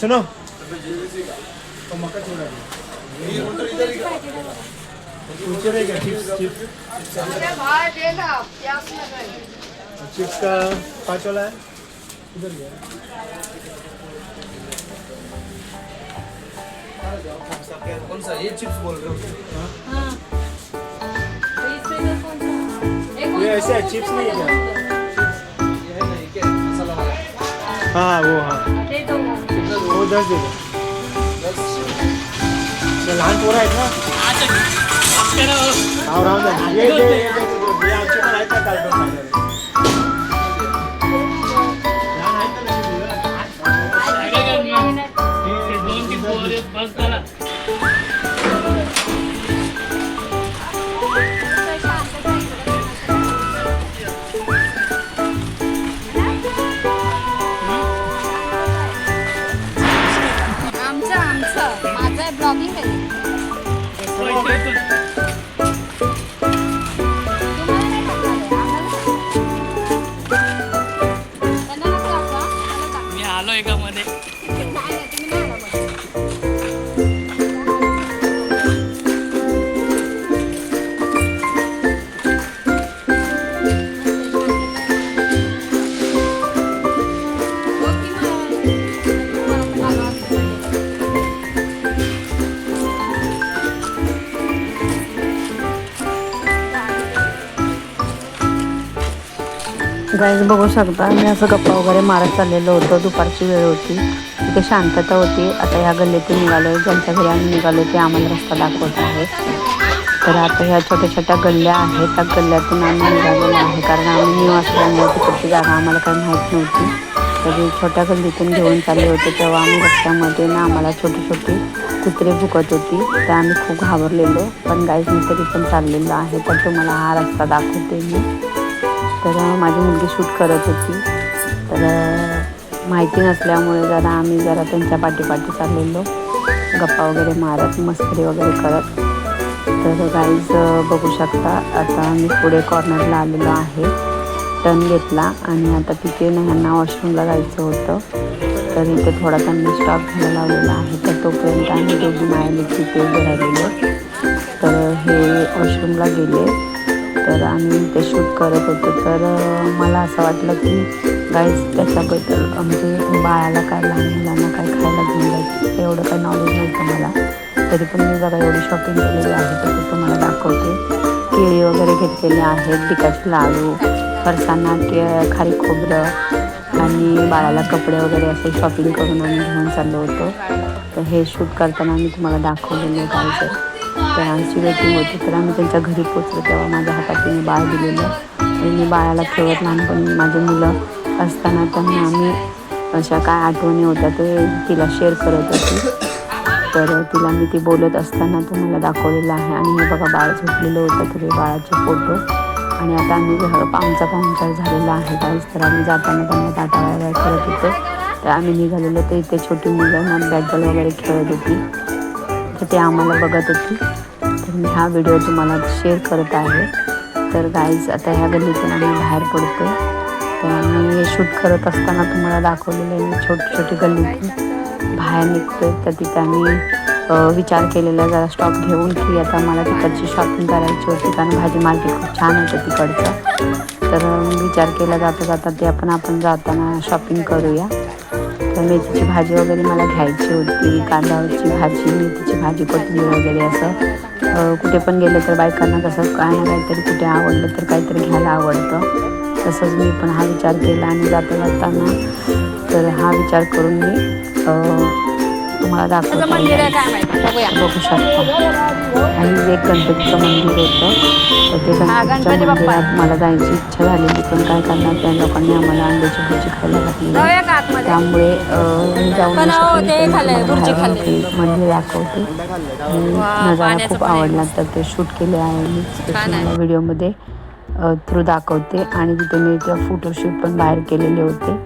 सुनो। ये चिप्स का पाँच वाला है। इधर गया कौन सा ये चिप्स बोल रहे हो। हाँ। ये ऐसे चिप्स नहीं है हाँ वो हाँ कितना दो वो दस दे दो लहान पोरं आहेत ना राहून द्या. ये दे, ये दे, ये दे. हे आमचे पण आहेत ना कार्टून खाणारे. लहान आहेत ना लहान मुलं. आमचं गाईज बघू शकता मी असं गप्पा वगैरे मारत चाललेलो होतो. दुपारची वेळ होती. तिथे शांतता होती. आता ह्या गल्लीतून निघालो ज्यांच्या घरी आम्ही निघालो ते आम्हाला रस्ता दाखवत आहे. तर आता ह्या छोट्या छोट्या गल्ल्या आहेत. त्या गल्ल्यातून आम्ही निघालेलो आहे. कारण आम्ही न्यू असल्यामुळे तिकडची जागा आम्हाला काही माहीत नव्हती. तर छोट्या गल्लीतून घेऊन चालले होते. तेव्हा आम्ही रस्त्यामध्ये ना आम्हाला छोटी छोटी कुत्रे भुकत होती. तर आम्ही खूप घाबरलेलो. पण गाईज मी तरी पण चाललेलो आहे. तर तुम्हाला हा रस्ता दाखवते मी. तर माझी मुलगी शूट करत होती. तर माहिती नसल्यामुळे जरा आम्ही जरा त्यांच्या पाठीपाठी चाललेलो. गप्पा वगैरे मारत मस्करी वगैरे करत. तर गाईज बघू शकता आता मी पुढे कॉर्नरला आलेलो आहे. टर्न घेतला आणि आता तिथे ना ह्यांना वॉशरूमला जायचं होतं. तर इथे थोडा त्यांनी स्टॉप घ्यायला लावलेला आहे. तर तोपर्यंत आम्ही दोघी मायाने तिथे उभे राहिलेलो. तर हे वॉशरूमला गेले. तर आम्ही ते शूट करत होतो. तर मला असं वाटलं की गाईज त्याच्याबद्दल म्हणजे बाळाला काय लहान मुलांना काय खायला घेऊन जायचं एवढं काही नॉलेज नव्हतं मला. तरी पण मी बघा एवढी शॉपिंग केलेली आहे तर ते तुम्हाला दाखवते. केळी वगैरे घेतलेले आहेत तिखट लाडू फरसांना के खारी खोबरं आणि बाळाला कपडे वगैरे असे शॉपिंग करून आम्ही घेऊन चाललो होतो. तर हे शूट करताना मी तुम्हाला दाखवलेलं काय तर आमची वेटिंग होती तर आम्ही त्यांच्या घरी पोचलो तेव्हा माझ्या हातात मी बाळ दिलेलं आणि मी बाळाला ठेवत लहानपणी माझी मुलं असताना त्यांना आम्ही अशा काय आठवणी होत्या ते तिला शेअर करत होती. तर तिला मी ती बोलत असताना तुम्हाला दाखवलेलं आहे. आणि हे बघा बाळ झोपलेलं होतं तरी बाळाचे फोटो. आणि आता आम्ही घर आमचा पाहुणचार झालेला आहे. काहीच तर आम्ही जाताना त्यांना टाटा करत होतो. तर आम्ही निघालेलो. तर इथे छोटी मुलं ना बॅटबॉल वगैरे खेळत होती. तर ते आम्हाला बघत होती. तर मी हा व्हिडिओ तुम्हाला शेअर करत आहे. तर गाईज आता ह्या गल्लीतून आम्ही बाहेर पडतो तर आम्ही हे शूट करत असताना तुम्हाला दाखवलेले मी छोटी छोटी गल्लीतून बाहेर निघतो तर तिथे आम्ही विचार केलेला जरा स्टॉप घेऊन की आता मला तिकडची शॉपिंग करायची होती. कारण भाजी मार्केट खूप छान होतं तिकडचं. तर विचार केला जाता जाता ते आपण आपण जाताना शॉपिंग करूया. तर मेथीची भाजी वगैरे मला घ्यायची होती कांदाची भाजी मेथीची भाजी कोथिंबीर वगैरे असं. कुठे पण गेलं तर बायकांना कसं काय ना काहीतरी कुठे आवडलं तर काहीतरी घ्यायला आवडतं. तसंच मी पण हा विचार केला आणि जाता जाताना तर हा विचार करून मी तुम्हाला दाखवते. मंदिर आहे काय माहिती. बघूया. बघू शकता. आणि एक गणपतीचं मंदिर होतं तर ते गणपतीच्या. मंदिरात मला जायची इच्छा झालेली पण काय करणार त्या लोकांनी आम्हाला अंड्याची भजी खायला घातली आतमध्ये? त्यामुळे जाऊन भुर्जी मंदिर दाखवते. नजारा खूप आवडला. तर ते शूट केले आहे मी. स्पेशल व्हिडिओमध्ये थ्रू दाखवते. आणि तिथे मी त्या फोटोशूट पण बाहेर केलेले होते.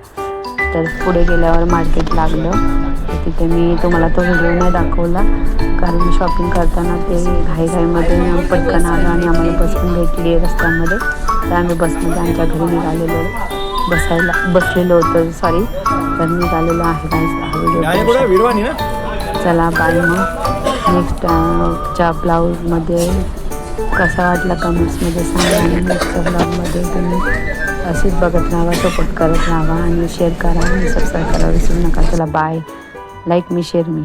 तर पुढे गेल्यावर मार्केट लागलं. तिथे मी तुम्हाला तो व्हिडिओ नाही दाखवला. कारण मी शॉपिंग करताना ते घाईघाईमध्ये पटकन आलो आणि आम्हाला बस पण भेटली आहे रस्त्यामध्ये. तर आम्ही बसमध्ये आमच्या घरी निघालेलो बसायला बसलेलो होतो सॉरी तर निघालेलो आहे व्हिडिओ. चला बाय मग. नेक्स्ट च्या ब्लाऊजमध्ये कसा वाटला कमेंट्समध्ये सांगा आणि नेक्स्टच्या ब्लॉगमध्ये तुम्ही असेच बघत राहा सपोर्ट करत राहा आणि शेअर करा आणि सबस्क्राईब करा विसरू नका. चला बाय लाईक मी शेअर मी.